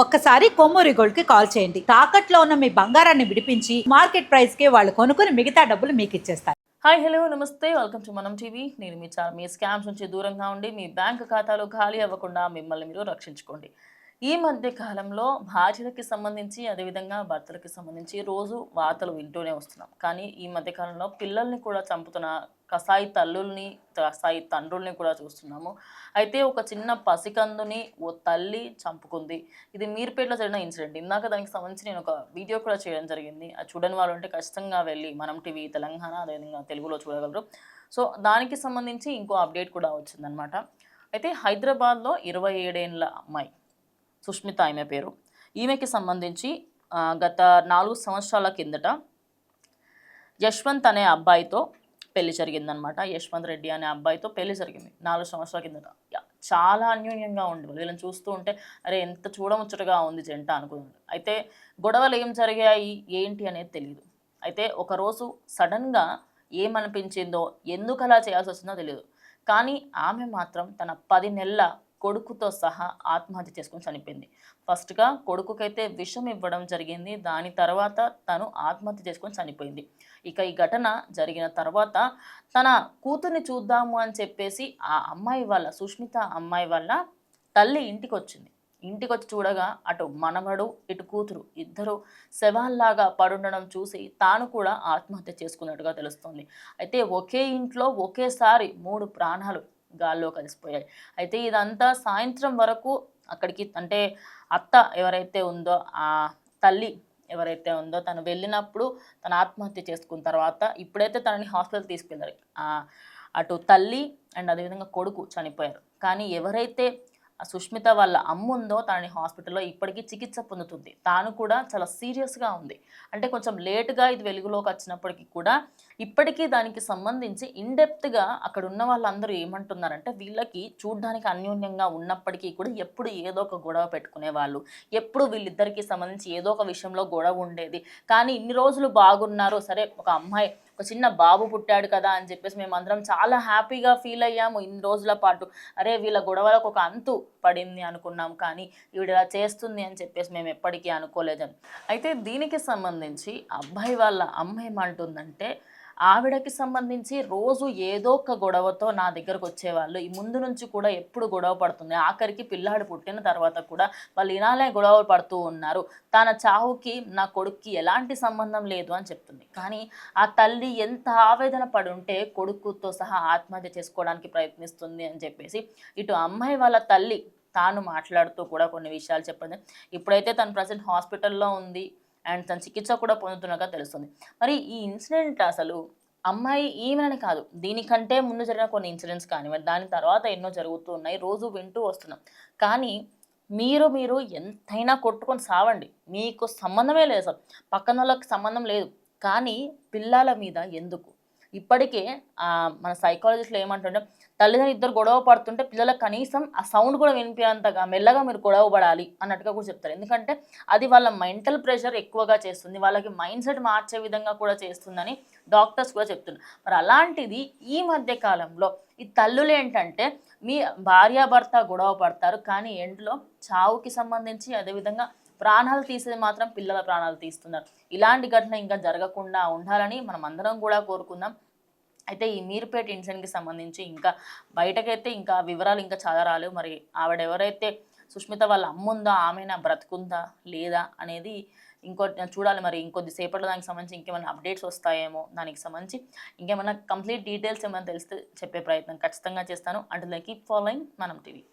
ఒక్కసారి కొమ్మూరి గోల్డ్కి కాల్ చేయండి. తాకట్లో ఉన్న మీ బంగారాన్ని విడిపించి మార్కెట్ ప్రైస్కి వాళ్ళు కొనుక్కుని మిగతా డబ్బులు మీకు ఇచ్చేస్తారు. హాయ్ హలో నమస్తే. Welcome to Manam TV. నేను మీ చాలా మీ స్కామ్స్ నుంచి దూరంగా ఉండి మీ బ్యాంక్ ఖాతాలో ఖాళీ అవ్వకుండా మిమ్మల్ని మీరు రక్షించుకోండి. ఈ మధ్య కాలంలో భార్యలకి సంబంధించి అదేవిధంగా భర్తలకి సంబంధించి రోజు వార్తలు వింటూనే వస్తున్నాం. కానీ ఈ మధ్య కాలంలో పిల్లల్ని కూడా చంపుతున్న కసాయి తల్లుల్ని కసాయి తండ్రుల్ని కూడా చూస్తున్నాము. అయితే ఒక చిన్న పసికందుని ఓ తల్లి చంపుకుంది. ఇది మీర్పేటలో జరిగిన ఇన్సిడెంట్. ఇందాక దానికి సంబంధించి నేను ఒక వీడియో కూడా చేయడం జరిగింది. అది చూడని వాళ్ళు ఉంటే ఖచ్చితంగా వెళ్ళి మనం టీవీ తెలంగాణ అదేవిధంగా తెలుగులో చూడగలరు. సో దానికి సంబంధించి ఇంకో అప్డేట్ కూడా వచ్చిందనమాట అయితే హైదరాబాద్లో ఇరవై ఏడేళ్ళ అమ్మాయి సుష్మిత ఆమె పేరు. ఈమెకి సంబంధించి గత నాలుగు సంవత్సరాల కిందట యశ్వంత్ అనే అబ్బాయితో పెళ్ళి జరిగిందనమాట యశ్వంత్ రెడ్డి అనే అబ్బాయితో పెళ్ళి జరిగింది నాలుగు సంవత్సరాల కిందట. చాలా అన్యూన్యంగా ఉండేవాళ్ళు వీళ్ళని చూస్తూ ఉంటే అరే ఎంత చూడముచ్చటగా ఉంది జంట అనుకున్నాను అయితే గొడవలు ఏం జరిగాయి? ఏంటి అనేది తెలియదు అయితే ఒకరోజు సడన్గా ఏమనిపించిందో ఎందుకు అలా చేయాల్సి వస్తుందో తెలియదు కానీ ఆమె మాత్రం తన పది నెలల కొడుకుతో సహా ఆత్మహత్య చేసుకొని చనిపోయింది. ఫస్ట్గా కొడుకుకైతే విషం ఇవ్వడం జరిగింది. దాని తర్వాత తను ఆత్మహత్య చేసుకొని చనిపోయింది. ఇక ఈ ఘటన జరిగిన తర్వాత తన కూతుర్ని చూద్దాము అని చెప్పేసి ఆ అమ్మాయి వల్ల సుష్మిత అమ్మాయి వల్ల తల్లి ఇంటికి వచ్చింది ఇంటికి వచ్చి చూడగా అటు మనవడు ఇటు కూతురు ఇద్దరు శవాల్లాగా పడుండడం చూసి తాను కూడా ఆత్మహత్య చేసుకున్నట్టుగా తెలుస్తుంది. అయితే ఒకే ఇంట్లో ఒకేసారి మూడు ప్రాణాలు గాల్లో కలిసిపోయాయి. అయితే ఇదంతా సాయంత్రం వరకు అక్కడికి అంటే అత్త ఎవరైతే ఉందో ఆ తల్లి ఎవరైతే ఉందో తను వెళ్ళినప్పుడు తను ఆత్మహత్య చేసుకున్న తర్వాత ఇప్పుడైతే తనని హాస్పిటల్ తీసుకెళ్ళారు. అటు తల్లి అండ్ అదేవిధంగా కొడుకు చనిపోయారు. కానీ ఎవరైతే సుష్మిత వాళ్ళ అమ్మ ఉందో తనని హాస్పిటల్లో ఇప్పటికీ చికిత్స పొందుతుంది. తాను కూడా చాలా సీరియస్గా ఉంది. అంటే కొంచెం లేటుగా ఇది వెలుగులోకి వచ్చినప్పటికీ కూడా ఇప్పటికీ దానికి సంబంధించి ఇన్డెప్త్గా అక్కడ ఉన్న వాళ్ళందరూ ఏమంటున్నారంటే వీళ్ళకి చూడ్డానికి అన్యోన్యంగా ఉన్నప్పటికీ కూడా ఎప్పుడు ఏదో ఒక గొడవ పెట్టుకునే వాళ్ళు. ఎప్పుడు వీళ్ళిద్దరికి సంబంధించి ఏదో ఒక విషయంలో గొడవ ఉండేది. కానీ ఇన్ని రోజులు బాగున్నారు. సరే ఒక అమ్మాయి ఒక చిన్న బాబు పుట్టాడు కదా అని చెప్పేసి మేమందరం చాలా హ్యాపీగా ఫీల్ అయ్యాము ఇన్ని రోజుల పాటు. అరే వీళ్ళ గొడవలకు ఒక అంతు పడింది అనుకున్నాం కానీ ఈవిడ ఇలా చేస్తుంది అని చెప్పేసి మేము ఎప్పటికీ అనుకోలేదని అయితే దీనికి సంబంధించి అబ్బాయి వాళ్ళ అమ్మ ఏమంటుందంటే ఆవిడకి సంబంధించి రోజు ఏదో ఒక గొడవతో నా దగ్గరకు వచ్చేవాళ్ళు. ఈ ముందు నుంచి కూడా ఎప్పుడు గొడవ పడుతుంది. ఆఖరికి పిల్లాడు పుట్టిన తర్వాత కూడా వాళ్ళు ఇలానే గొడవ పడుతూ ఉన్నారు. తన చావుకి నా కొడుక్కి ఎలాంటి సంబంధం లేదు అని చెప్తుంది. కానీ ఆ తల్లి ఎంత ఆవేదన పడి ఉంటే కొడుకుతో సహా ఆత్మహత్య చేసుకోవడానికి ప్రయత్నిస్తుంది అని చెప్పేసి ఇటు అమ్మాయి వాళ్ళ తల్లి తాను మాట్లాడుతూ కూడా కొన్ని విషయాలు చెప్పింది. ఇప్పుడైతే తను ప్రజెంట్ హాస్పిటల్లో ఉంది. అండ్ తన చికిత్స కూడా పొందుతున్నగా తెలుస్తుంది. మరి ఈ ఇన్సిడెంట్ అసలు అమ్మాయి ఈమెనని కాదు. దీనికంటే ముందు జరిగిన కొన్ని ఇన్సిడెంట్స్ కానివ్వండి దాని తర్వాత ఎన్నో జరుగుతూ ఉన్నాయి. రోజు వింటూ వస్తున్నాం. కానీ మీరు మీరు ఎంతైనా కొట్టుకొని సావండి. మీకు సంబంధమే లేదు అసలు. పక్కన వాళ్ళకి సంబంధం లేదు. కానీ పిల్లల మీద ఎందుకు? ఇప్పటికే మన సైకాలజిస్ట్లో ఏమంటుంటే తల్లిదండ్రులు ఇద్దరు గొడవ పడుతుంటే పిల్లలకు కనీసం ఆ సౌండ్ కూడా వినిపించేంతగా మెల్లగా మీరు గొడవ పడాలి అన్నట్టుగా కూడా చెప్తారు. ఎందుకంటే అది వాళ్ళ మెంటల్ ప్రెషర్ ఎక్కువగా చేస్తుంది వాళ్ళకి మైండ్ సెట్ మార్చే విధంగా కూడా చేస్తుందని డాక్టర్స్ కూడా చెప్తున్నారు. మరి అలాంటిది ఈ మధ్య కాలంలో ఈ తల్లులు ఏంటంటే మీ భార్యాభర్త గొడవ పడతారు కానీ ఎండ్లో చావుకి సంబంధించి అదేవిధంగా ప్రాణాలు తీసేది మాత్రం పిల్లల ప్రాణాలు తీస్తున్నారు. ఇలాంటి ఘటన ఇంకా జరగకుండా ఉండాలని మనం అందరం కూడా కోరుకుందాం. అయితే ఈ మీరుపేట ఇన్సిడెంట్కి సంబంధించి ఇంకా బయటకైతే ఇంకా వివరాలు ఇంకా చాలా రాలేవు. మరి ఆవిడ ఎవరైతే సుష్మిత వాళ్ళ అమ్ముందా ఆమెనా బ్రతుకుందా లేదా అనేది ఇంకో చూడాలి. మరి ఇంకొద్దిసేపట్లో దానికి సంబంధించి ఇంకేమైనా అప్డేట్స్ వస్తాయేమో దానికి సంబంధించి ఇంకేమైనా కంప్లీట్ డీటెయిల్స్ ఏమైనా తెలిస్తే చెప్పే ప్రయత్నం ఖచ్చితంగా చేస్తాను. అంటే కీప్ ఫాలోయింగ్ మనం టీవీ